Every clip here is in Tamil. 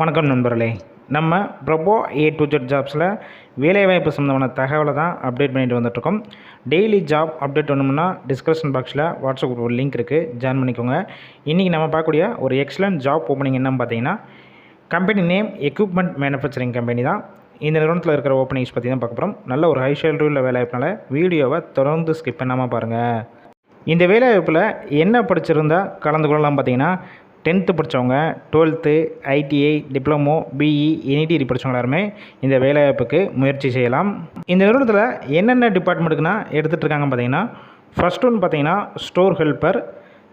வணக்கம் நண்பர்களே. நம்ம பிரபோ ஏ டு ஜெட் ஜாப்ஸில் வேலைவாய்ப்பு சம்மந்தமான தகவலை தான் அப்டேட் பண்ணிட்டு வந்துட்டுருக்கோம். டெய்லி ஜாப் அப்டேட் வேணும்னா டிஸ்கிரிப்ஷன் பாக்ஸில் வாட்ஸ்அப் குரூப் ஒரு லிங்க் இருக்குது ஜாயின் பண்ணிக்கோங்க. இன்றைக்கி நம்ம பார்க்கக்கூடிய ஒரு எக்ஸலண்ட் ஜாப் ஓப்பனிங் என்னன்னு பார்த்தீங்கன்னா company name equipment manufacturing company தான். இந்த நிறுவனத்தில் இருக்கிற ஓப்பனிங்ஸ் பற்றி தான் பார்க்க போகிறோம் நல்ல ஒரு ஹை ஷேல்ரியில் வேலைவாய்ப்புனால வீடியோவை தொடர்ந்து ஸ்கிப் பண்ணாமல் பாருங்கள் இந்த வேலைவாய்ப்பில் என்ன படிச்சிருந்தா கலந்து கொள்ளலாம் பார்த்தீங்கன்னா டென்த்து படித்தவங்க twelfth ITI diploma BE any degree படித்தவங்க எல்லாருமே இந்த வேலைவாய்ப்புக்கு முயற்சி செய்யலாம். இந்த நிறுவனத்தில் என்னென்ன டிபார்ட்மெண்ட்டுக்குன்னா எடுத்துகிட்டு இருக்காங்க பார்த்தீங்கன்னா ஃபர்ஸ்ட் ஒன் பார்த்தீங்கன்னா ஸ்டோர் ஹெல்ப்பர்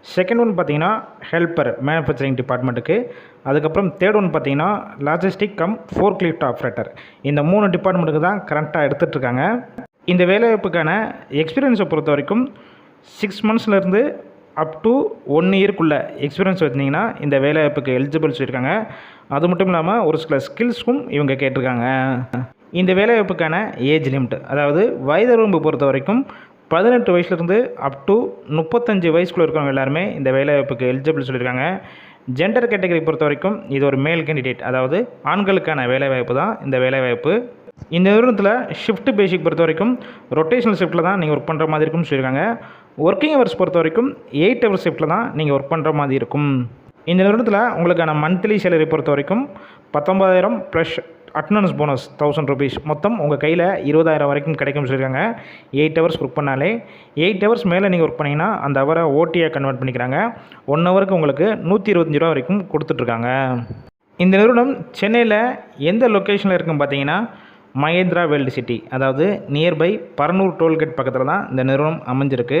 செகண்ட் ஒன் பார்த்தீங்கன்னா ஹெல்ப்பர் மேனுஃபேக்சரிங் டிபார்ட்மெண்ட்டுக்கு அதுக்கப்புறம் தேர்ட் ஒன் பார்த்தீங்கன்னா logistic cum fork lift operator இந்த மூணு டிபார்ட்மெண்ட்டுக்கு தான் கரெக்டாக எடுத்துகிட்ருக்காங்க இந்த வேலைவாய்ப்புக்கான எக்ஸ்பீரியன்ஸை பொறுத்த வரைக்கும் சிக்ஸ் மந்த்ஸ்லேருந்து அப் டு ஒன் இயர்க்குள்ளே எக்ஸ்பீரியன்ஸ் வச்சிங்கன்னா இந்த வேலைவாய்ப்புக்கு எலிஜிபிள் சொல்லியிருக்காங்க. அது மட்டும் இல்லாமல் ஒரு சில ஸ்கில்ஸ்க்கும் இவங்க கேட்டிருக்காங்க. இந்த வேலைவாய்ப்புக்கான ஏஜ் லிமிட் அதாவது வயது வரம்பு பொறுத்த வரைக்கும் பதினெட்டு வயசுலேருந்து அப் டு முப்பத்தஞ்சு வயசுக்குள்ளே இருக்கிறவங்க எல்லாருமே இந்த வேலைவாய்ப்புக்கு எலிஜிபிள் சொல்லியிருக்காங்க. ஜெண்டர் கேட்டகரி பொறுத்த வரைக்கும் இது ஒரு மேல் கேண்டிடேட் அதாவது ஆண்களுக்கான வேலைவாய்ப்பு தான் இந்த வேலைவாய்ப்பு. இந்த நிறுவனத்தில் ஷிஃப்ட் பேசிக் பொறுத்த வரைக்கும் ரொட்டேஷனல் ஷிஃப்ட்டில் தான் நீங்கள் ஒர்க் பண்ணுற மாதிரி இருக்கும்னு சொல்லியிருக்காங்க. ஒர்க்கிங் ஹவர்ஸ் பொறுத்த வரைக்கும் எயிட் ஹவர்ஸ் ஷிஃப்ட்டில் தான் நீங்கள் ஒர்க் பண்ணுற மாதிரி இருக்கும். இந்த நிறுவனத்தில் உங்களுக்கான மந்த்லி சேலரி பொறுத்த வரைக்கும் பத்தொம்பதாயிரம் plus attendance bonus thousand rupees மொத்தம் உங்கள் கையில் இருபதாயிரம் வரைக்கும் கிடைக்கும்னு சொல்லியிருக்காங்க. எயிட் ஹவர்ஸ் ஒர்க் பண்ணாலே எயிட் ஹவர்ஸ் மேலே நீங்கள் ஒர்க் பண்ணிங்கன்னா அந்த ஹவரை ஓட்டியாக கன்வெர்ட் பண்ணிக்கிறாங்க. ஒன் ஹவருக்கு உங்களுக்கு நூற்றி இருபத்தஞ்சி ரூபா வரைக்கும் கொடுத்துட்ருக்காங்க இந்த நிறுவனம் சென்னையில் எந்த லொக்கேஷனில் இருக்குன்னு பார்த்தீங்கன்னா மகேந்திரா வேர்ல்டு சிட்டி அதாவது நியர்பை பரனூர் டோல்கேட் பக்கத்தில் தான் இந்த நிறுவனம் அமைஞ்சிருக்கு.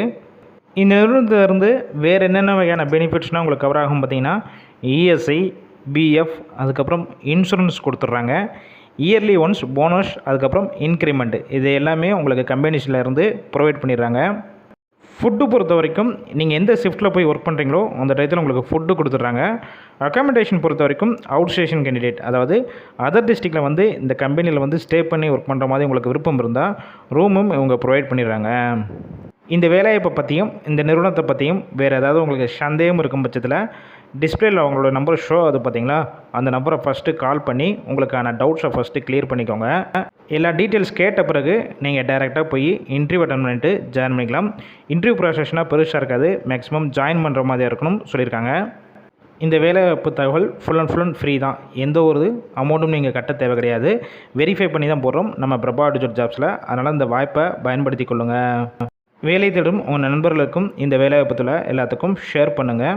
இந்த நிறுவனத்திலிருந்து வேறு என்னென்ன வகையான பெனிஃபிட்ஸ்னால் உங்களுக்கு கவர் ஆகும் பார்த்தீங்கன்னா இஎஸ்ஐ பிஎஃப் அதுக்கப்புறம் இன்சூரன்ஸ் கொடுத்துட்றாங்க. இயர்லி ஒன்ஸ் போனஸ் அதுக்கப்புறம் இன்க்ரிமெண்ட் இது எல்லாமே உங்களுக்கு கம்பெனிஸில் இருந்து ப்ரொவைட் பண்ணிடுறாங்க. ஃபுட்டு பொறுத்த வரைக்கும் நீங்கள் எந்த ஷிஃப்ட்டில் போய் ஒர்க் பண்ணுறீங்களோ அந்த டயத்தில் உங்களுக்கு ஃபுட்டு கொடுத்துட்றாங்க. அக்காமடேஷன் பொறுத்த வரைக்கும் அவுட் ஸ்டேஷன் கேண்டிடேட் அதாவது அதர் டிஸ்ட்ரிக்டில் வந்து இந்த கம்பெனியில் வந்து ஸ்டே பண்ணி ஒர்க் பண்ணுற மாதிரி உங்களுக்கு விருப்பம் இருந்தால் ரூமும் இவங்க ப்ரொவைட் பண்ணிடுறாங்க. இந்த வேலைவாய்ப்பை பற்றியும் இந்த நிறுவனத்தை பற்றியும் வேறு ஏதாவது உங்களுக்கு சந்தேகம் இருக்கும் பட்சத்தில் டிஸ்பிளேயில் அவங்களோட நம்பர் ஷோ அது பார்த்தீங்களா அந்த நம்பரை ஃபஸ்ட்டு கால் பண்ணி உங்களுக்கான டவுட்ஸை ஃபஸ்ட்டு கிளியர் பண்ணிக்கோங்க. எல்லா டீட்டெயில்ஸ் கேட்ட பிறகு நீங்கள் டைரெக்டாக போய் இன்டர்வியூ அட்டன் பண்ணிட்டு ஜாயின் பண்ணிக்கலாம். இன்டர்வியூ ப்ராசஸ்னால் பெருசாக இருக்காது. மேக்ஸிமம் ஜாயின் பண்ணுற மாதிரி இருக்கணும் சொல்லியிருக்காங்க. இந்த வேலைவாய்ப்பு தகவல் full and full and free தான். எந்த ஒரு அமௌண்ட்டும் நீங்கள் கட்ட தேவை கிடையாது. வெரிஃபை பண்ணி தான் போடுறோம். நம்ம பிரபா டிஜிட் ஜாப்ஸில் அதனால் இந்த வாய்ப்பை பயன்படுத்தி கொள்ளுங்கள் வேலை தேடும் உங்கள் நண்பர்களுக்கும் இந்த வேலைவாய்ப்பத்தில் எல்லாத்துக்கும் ஷேர் பண்ணுங்கள்